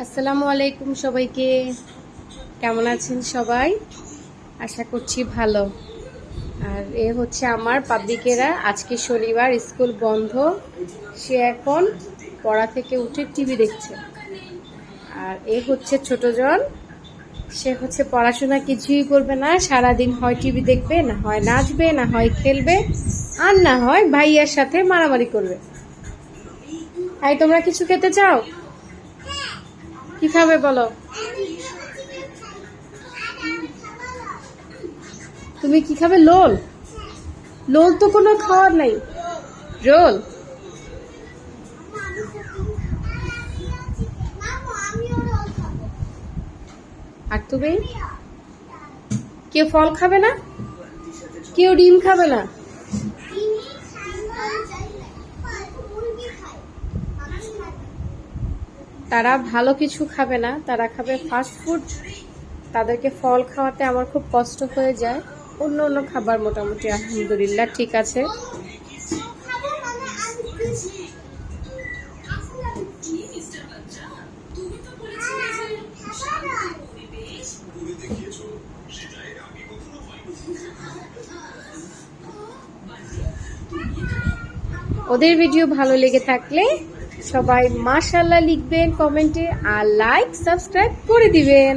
আসসালামু আলাইকুম সবাইকে। কেমন আছেন সবাই? আশা করছি ভালো। আর এ হচ্ছে আমার পাবলিকেরা। আজকে শনিবার, স্কুল বন্ধ। সে এখন পড়া থেকে উঠে টিভি দেখছে। আর এ হচ্ছে ছোটজন সে হচ্ছে পড়াশোনা কিছুই করবে না। সারাদিন হয় টিভি দেখবে, না হয় নাচবে, না হয় খেলবে, আর না হয় ভাইয়ার সাথে মারামারি করবে। এই তোমরা কিছু খেতে চাও? কি খাবে বলো? তুমি কি খাবে? লোল? লোল তো কোনো খাওয়ার নাই। রোল? আর তুমি? কেউ ফল খাবে না? কেউ ডিম খাবে না? তারা ভালো কিছু খাবে না, তারা খাবে ফাস্ট ফুড তাদেরকে ফল খাওয়াতে আমার খুব কষ্ট হয়ে যায়। অন্য অন্য খাবার মোটামুটি আলহামদুলিল্লাহ ঠিক আছে। ওদের ভিডিও ভালো লেগে থাকলে সবাই মাশাল্লাহ লিখবেন কমেন্টে আর লাইক সাবস্ক্রাইব করে দিবেন।